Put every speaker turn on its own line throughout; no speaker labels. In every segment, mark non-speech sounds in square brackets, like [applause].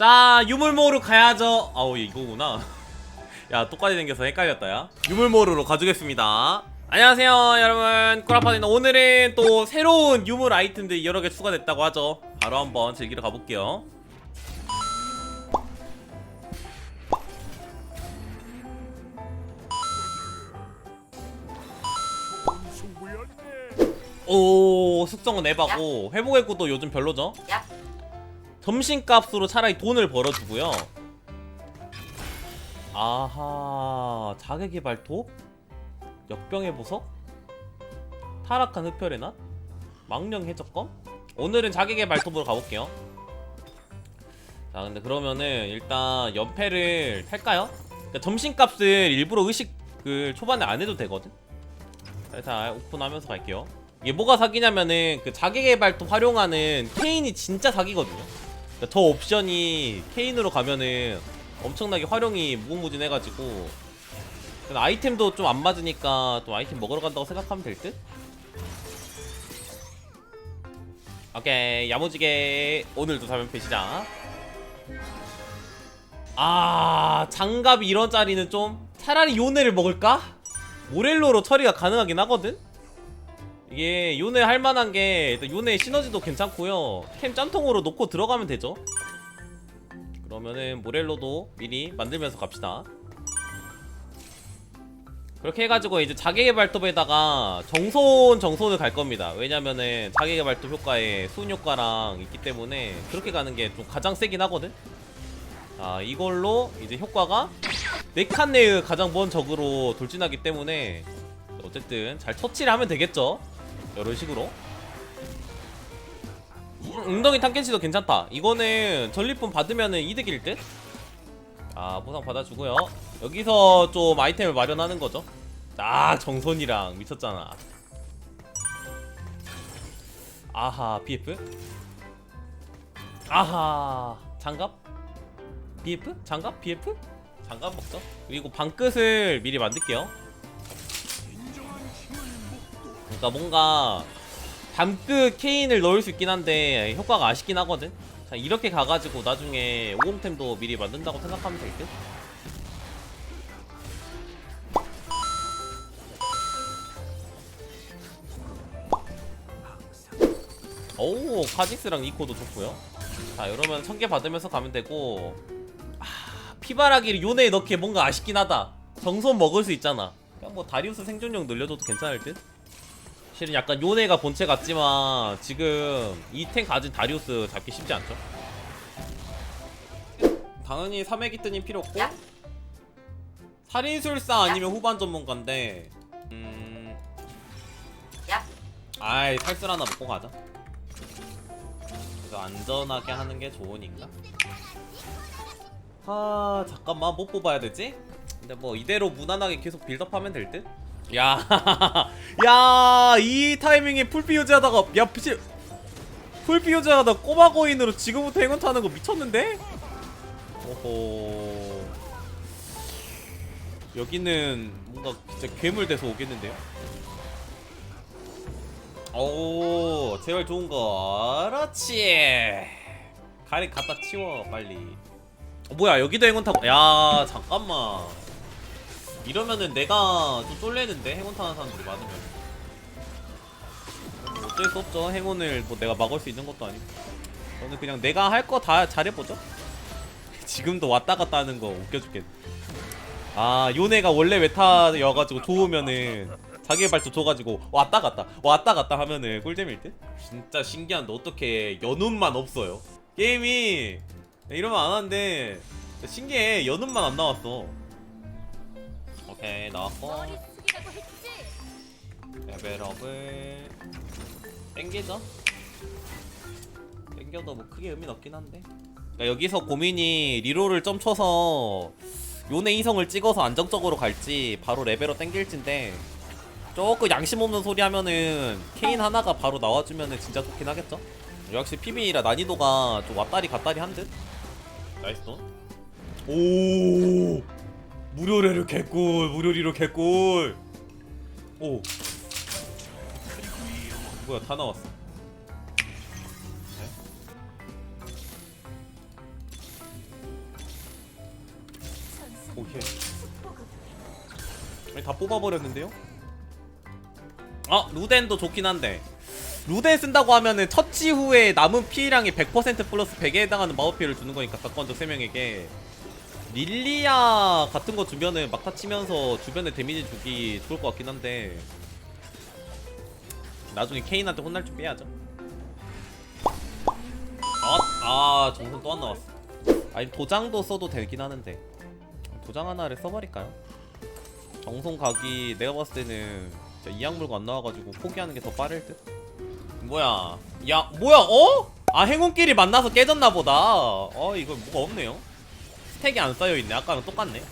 자 유물모으러 가야죠. 아우 이거구나. [laughs] 야 똑같이 생겨서 헷갈렸다 야. 유물모으러 가주겠습니다. 안녕하세요 여러분. 꾸라파디는 오늘은 또 새로운 유물 아이템들이 여러 개 추가됐다고 하죠. 바로 한번 즐기러 가볼게요. 오 숙성은 에바고 회복의 구도 요즘 별로죠?
야.
점심값으로 차라리 돈을 벌어주고요. 아하 자객의 발톱? 역병의 보석? 타락한 흡혈의 낫? 망령 해적검? 오늘은 자객의 발톱으로 가볼게요. 자 근데 그러면은 일단 연패를 탈까요? 그러니까 점심값을 일부러 의식을 초반에 안 해도 되거든? 자 오픈하면서 갈게요. 이게 뭐가 사기냐면은 그 발톱 활용하는 케인이 진짜 사기거든요 그러니까 저 옵션이 케인으로 가면은 엄청나게 활용이 무궁무진해가지고 아이템도 좀 안 맞으니까 또 아이템 먹으러 간다고 생각하면 될 듯? 오케이 야무지게 오늘도 3연패 시작 아 장갑이 이런 짜리는 좀 차라리 요네를 먹을까? 모렐로로 처리가 가능하긴 하거든? 이게 요네 할만한 게 일단 요네 시너지도 괜찮고요. 캠 짬통으로 놓고 들어가면 되죠. 그러면은 모렐로도 미리 만들면서 갑시다. 그렇게 해가지고 이제 자객의 발톱에다가 정손 정손을 갈 겁니다. 왜냐면은 자객의 발톱 효과에 수은 효과랑 있기 때문에 그렇게 가는 게 좀 가장 세긴 하거든. 자 이걸로 이제 효과가 네칸네의 가장 먼 적으로 돌진하기 때문에 어쨌든 잘 터치를 하면 되겠죠 이런 식으로 음, 웅덩이 탐켄치도 괜찮다 이거는 전리품 받으면은 이득일 듯? 아 보상 받아주고요 여기서 좀 아이템을 마련하는 거죠 아 정손이랑 미쳤잖아 아하 BF? 아하 장갑? BF? 장갑? BF? 장갑 먹죠 그리고 방끝을 미리 만들게요 그러니까 뭔가 밤끝 케인을 넣을 수 있긴 한데 효과가 아쉽긴 하거든. 자 이렇게 가가지고 나중에 오공템도 미리 만든다고 생각하면 될 듯? 오 카직스랑 니코도 좋고요. 자 이러면 천 개 받으면서 가면 되고. 아 피바라기를 요네에 넣기에 뭔가 아쉽긴 하다. 정손 먹을 수 있잖아. 그냥 뭐 다리우스 생존용 늘려줘도 괜찮을 듯? 실은 약간 요네가 본체 같지만 지금 이 탱 가진 다리우스 잡기 쉽지 않죠 당연히 사메기뜨님 필요 없고
야.
살인술사 아니면 후반 전문가인데 음...
야.
아이 탈술 하나 먹고 가자 그래서 안전하게 하는 게 좋으니까 아 잠깐만 뭐 뽑아야 되지? 근데 뭐 이대로 무난하게 계속 빌드업하면 될 듯? 야, [laughs] 야, 이 타이밍에 풀피 유지하다가 야, 피지 풀피 유지하다 꼬마 거인으로 지금부터 행운 타는 거 미쳤는데? 오호. 여기는 뭔가 진짜 괴물 돼서 오겠는데요? 오, 제발 좋은 거. 그렇지. 가리 갖다 치워 빨리. 어, 뭐야 여기도 행운 타고? 야, 잠깐만. 이러면은 내가 좀 쫄래는데 행운 타는 사람들이 많으면. 뭐 어쩔 수 없죠. 행운을 뭐 내가 막을 수 있는 것도 아니고. 저는 그냥 내가 할 거 다 잘해보죠. [laughs] 지금도 왔다 갔다 하는 거 웃겨 죽겠네 아 요네가 원래 외타여가지고 좋으면은 자기의 발도 줘가지고 왔다 갔다 왔다 갔다 하면은 꿀잼일 듯? 진짜 신기한데 어떻게 연운만 없어요? 게임이 이러면 안 하는데. 신기해. 연운만 안 나왔어 오케이 나왔고
머리 숙이라고 했지.
레벨업을 땡기죠? 땡겨도 뭐 크게 의미는 없긴 한데 그러니까 여기서 고민이 리롤을 점 쳐서 요네 이성을 찍어서 안정적으로 갈지 바로 레벨업 땡길지인데 조금 양심 없는 소리 하면은 케인 하나가 바로 나와주면은 진짜 좋긴 하겠죠? 역시 PB라 난이도가 좀 왔다리 갔다리 한 듯? 나이스 돈. 오 무료레를 개꿀 무료리로 개꿀. 오. 뭐야 다 나왔어. 네? 오케이. 아니, 다 뽑아버렸는데요? 아 루덴도 좋긴 한데. 루덴 쓴다고 하면은 처치 후에 남은 피해량이 100% 플러스 100에 해당하는 마법 피해를 주는 거니까 각권적 3명에게 릴리아 같은 거 주면은 막타 치면서 주변에 데미지 주기 좋을 것 같긴 한데 나중에 케인한테 혼날 줄 빼야죠. 아, 아 정선 또 안 나왔어. 아니 도장도 써도 되긴 하는데. 도장 하나를 써버릴까요? 정성 각이 내가 봤을 때는 이악 물고 안 나와가지고 포기하는 게 더 빠를 듯? 뭐야? 야 뭐야? 어? 아 행운끼리 만나서 깨졌나 보다. 어 이거 뭐가 없네요 스택이 안 쌓여있네. 아까랑 똑같네.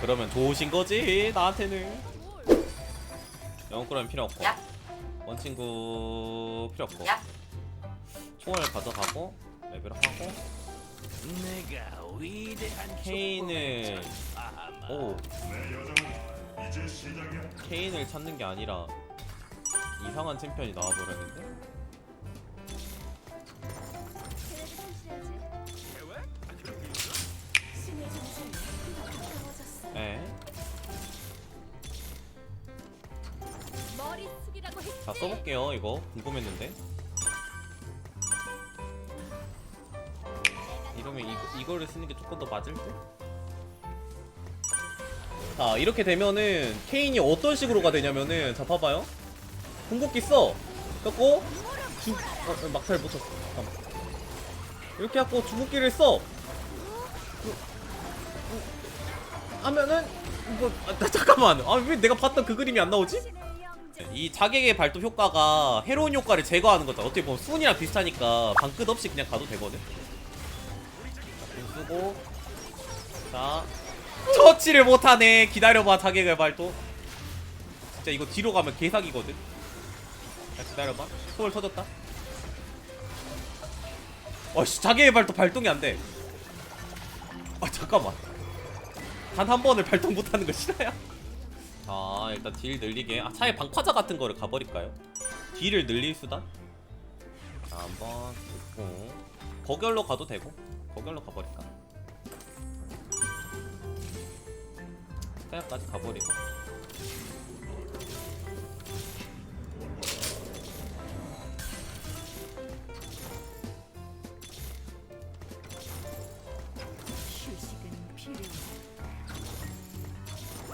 그러면 좋으신 거지 나한테는. 영끌은 필요 없고.
야.
원친구 필요 없고.
야.
총을 가져가고 레벨업하고. 케인을 오. 케인을 찾는 게 아니라 이상한 챔피언이 나와버렸는데 자 써볼게요 이거. 궁금했는데. 이러면 이, 이거를 쓰는 게 조금 더 맞을 듯? 자 이렇게 되면은 케인이 어떤 식으로 가 되냐면은 자 봐봐요. 궁극기 써. 그래갖고 주.. 어, 어, 못 쳤어. 잠깐만. 이렇게 해갖고 주먹기를 써. 그- 그- 하면은 뭐 아, 나 잠깐만. 아 왜 내가 봤던 그 그림이 안 나오지? 이 자객의 발톱 효과가 헤로인 효과를 제거하는 거죠. 어떻게 보면 수은이랑 비슷하니까 방끝 없이 그냥 가도 되거든. 쓰고 자 터치를 못하네. 기다려봐 자객의 발톱. 진짜 이거 뒤로 가면 개사기거든. 자 기다려봐. 소울 터졌다. 어씨 자객의 발톱 발동이 안 돼. 아 잠깐만. 단 한 번을 발동 못하는 거 싫어요? 자 일단 딜 늘리게 아 차라리 방파자 같은 거를 가버릴까요? 딜을 늘릴 수단? 자 한번 듣고 거결로 가도 되고 거결로 가버릴까? 스타야까지 가버리고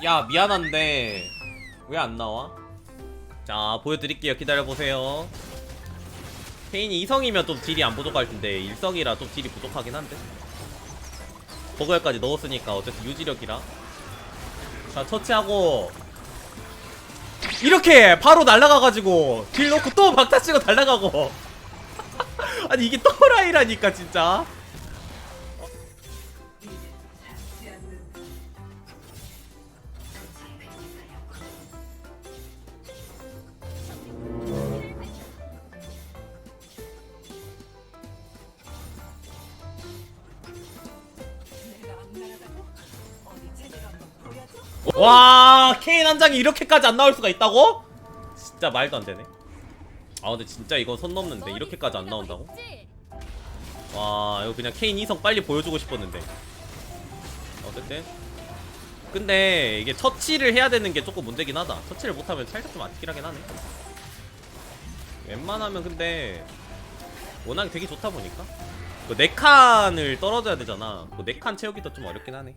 야 미안한데 왜 안 나와? 자 보여드릴게요. 기다려보세요. 케인이 이성이면 좀 딜이 안 부족할 텐데 일성이라 좀 딜이 부족하긴 한데. 버그열까지 넣었으니까 어쨌든 유지력이라. 자 처치하고 이렇게 바로 날아가가지고 딜 넣고 또 박타 치고 [laughs] 날아가고. [laughs] 아니 이게 또라이라니까 진짜 와 케인 한 장이 이렇게까지 안 나올 수가 있다고? 진짜 말도 안 되네. 아 근데 진짜 이거 선 넘는데 이렇게까지 안 나온다고? 와 이거 그냥 케인 이성 빨리 보여주고 싶었는데. 어쨌든 근데 이게 처치를 해야 되는 게 조금 문제긴 하다. 처치를 못하면 살짝 좀 아쉽긴 하긴 하네. 웬만하면 근데 워낙 되게 좋다 보니까 그 4칸을 떨어져야 되잖아. 그 4칸 채우기도 좀 어렵긴 하네.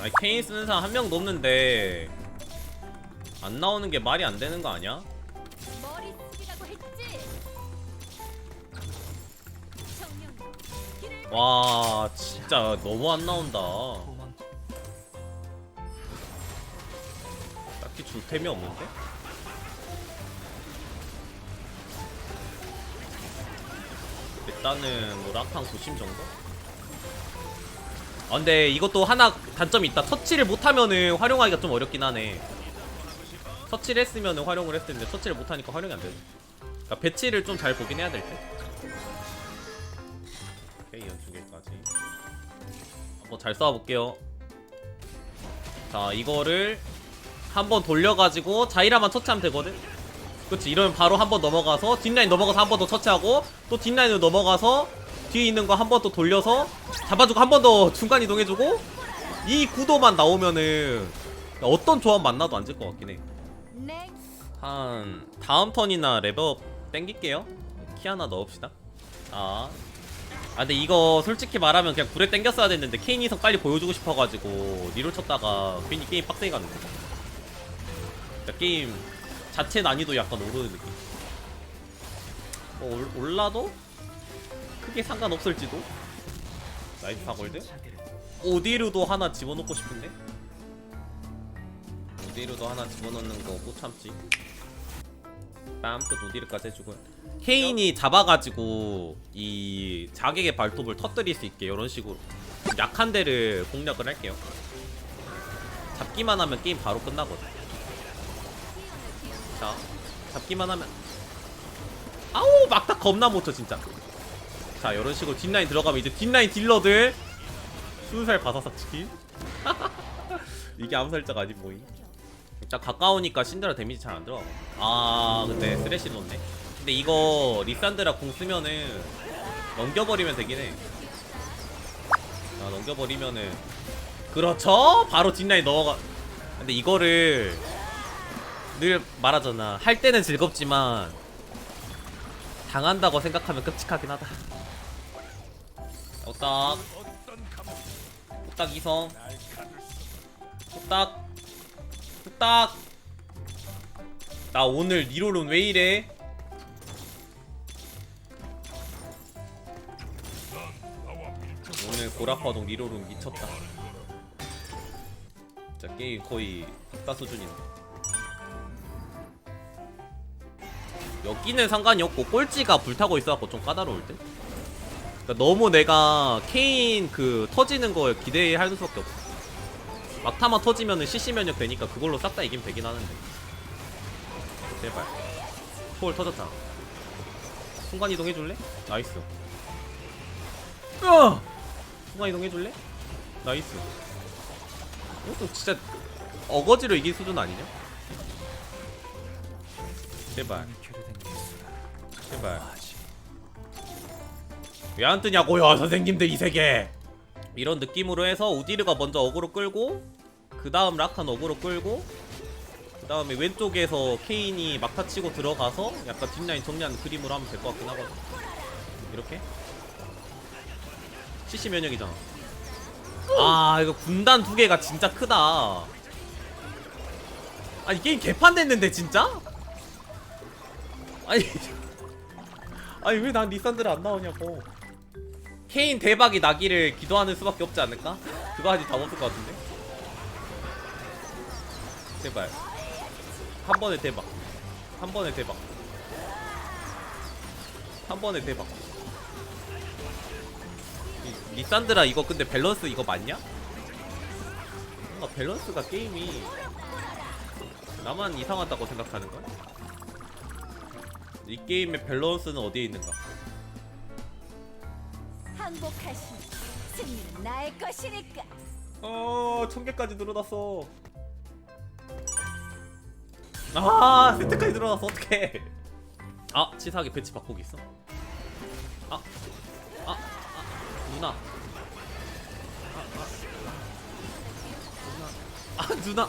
아니 케인 쓰는 사람 한 명도 없는데 안 나오는 게 말이 안 되는 거 아니야?
머리 숙이라고 했지.
와 진짜 너무 안 나온다 딱히 줄 템이 없는데? 일단은 뭐 락한 90 정도? 아 근데 이것도 하나 단점이 있다. 터치를 못하면은 활용하기가 좀 어렵긴 하네. 터치를 했으면은 활용을 했을 텐데 터치를 못하니까 활용이 안 되네. 그러니까 배치를 좀 잘 보긴 해야 될듯 오케이 연두개까지. 한번 잘 쏴볼게요. 자 이거를 한번 돌려가지고 자이라만 터치하면 되거든? 그렇지 이러면 바로 한 번 넘어가서 뒷라인 넘어가서 한 번더 처치하고 또 뒷라인으로 넘어가서 뒤에 있는 거 한번또 돌려서 잡아주고 한 번 더 중간 이동해주고 이 구도만 나오면은 어떤 조합 만나도 안 질 것 같긴 해. 넥한 다음 턴이나 레벨업 땡길게요. 키 하나 넣읍시다. 아. 아 근데 이거 솔직히 말하면 그냥 불에 땡겼어야 됐는데 케인 이성 빨리 보여주고 싶어가지고 리롤 쳤다가 괜히 게임 빡세게 갔는데 그러니까 게임 자체 난이도 약간 오르는 느낌 뭐 올, 올라도 크게 상관없을지도. 나이스 사골드. 오디르도 하나 집어넣고 싶은데? 오디르도 하나 집어넣는 거 못 참지. 빰또 노디르까지 해주고. 케인이 잡아가지고 이 자객의 발톱을 터뜨릴 수 있게 이런 식으로. 좀 약한 데를 공략을 할게요. 잡기만 하면 게임 바로 끝나거든. 자 잡기만 하면. 아우 막다 겁나 못쳐 진짜 자 이런 식으로 뒷라인 들어가면 이제 뒷라인 딜러들 수살 바사삭 치기 이게 암살자가 아닌 뭐임 자 가까우니까 신드라 데미지 잘 안 들어. 아 근데 쓰레쉬 놓네. 근데 이거 리산드라 공 쓰면은 넘겨버리면 되긴 해. 아 넘겨버리면은 그렇죠. 바로 뒷라인 넣어가. 근데 이거를 늘 말하잖아. 할 때는 즐겁지만 당한다고 생각하면 끔찍하긴 하다. 오딱 오딱 이성. 오딱 뚝딱 나 오늘 리롤은 왜 이래? 오늘 고라파동 리롤은 미쳤다. 진짜 게임 거의 극다 수준인데 여기는 상관이 없고 꼴찌가 불타고 있어갖고 좀 까다로울 듯? 그러니까 너무 내가 케인 그 터지는 걸 기대할 수밖에 없어 막타만 터지면은 CC 면역 되니까 그걸로 싹 다 이기면 되긴 하는데 제발 초월 터졌다 순간 이동 해줄래? 나이스 으아! 순간 이동 해줄래? 나이스 이것도 진짜 어거지로 이길 수준 아니냐? 제발 제발 왜 안 뜨냐고요 선생님들 이 세계. 이런 느낌으로 해서 우디르가 먼저 어그로 끌고 그 다음 라칸 어그로 끌고 그 다음에 왼쪽에서 케인이 막타 치고 들어가서 약간 뒷라인 정리하는 그림으로 하면 될 것 같긴 하거든. 이렇게. CC 면역이잖아. 아 이거 군단 두 개가 진짜 크다. 아니 게임 개판 됐는데 진짜? 아니 [laughs] 아니 왜 난 리산드를 안 나오냐고 케인 대박이 나기를 기도하는 수밖에 없지 않을까? 그거 하지 답 없을 것 같은데 제발 한 번에 대박 한 번에 대박 한 번에 대박 이, 리산드라 이거 근데 밸런스 이거 맞냐? 뭔가 밸런스가 게임이 나만 이상하다고 생각하는 거야? 이 게임의 밸런스는 어디에 있는가?
항복하시니 승리는 나의 것이니까.
어, 천 개까지 늘어났어. 아, 세트까지 늘어났어. 어떡해. 아, 치사하게 배치 바꾸기 있어. 아, 아, 아, 누나. 아, 아, 누나. 아, 누나.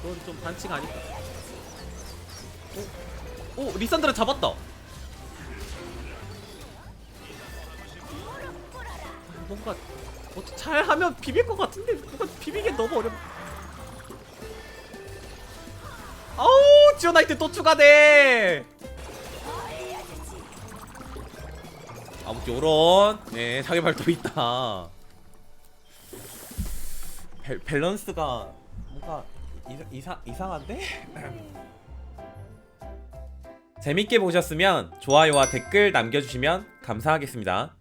그건 좀 반칙 아닐까? 오, 오, 리산드라 잡았다. 뭔가 어떻게 잘 하면 비빌 것 같은데 뭔가 비비기 너무 어렵. 아우 지오나이트 또 추가돼. 아무튼 요런 네 자기 발톱 있다. 밸, 밸런스가 뭔가 이상 이상 이상한데? [clears throat] 재밌게 보셨으면 좋아요와 댓글 남겨주시면 감사하겠습니다.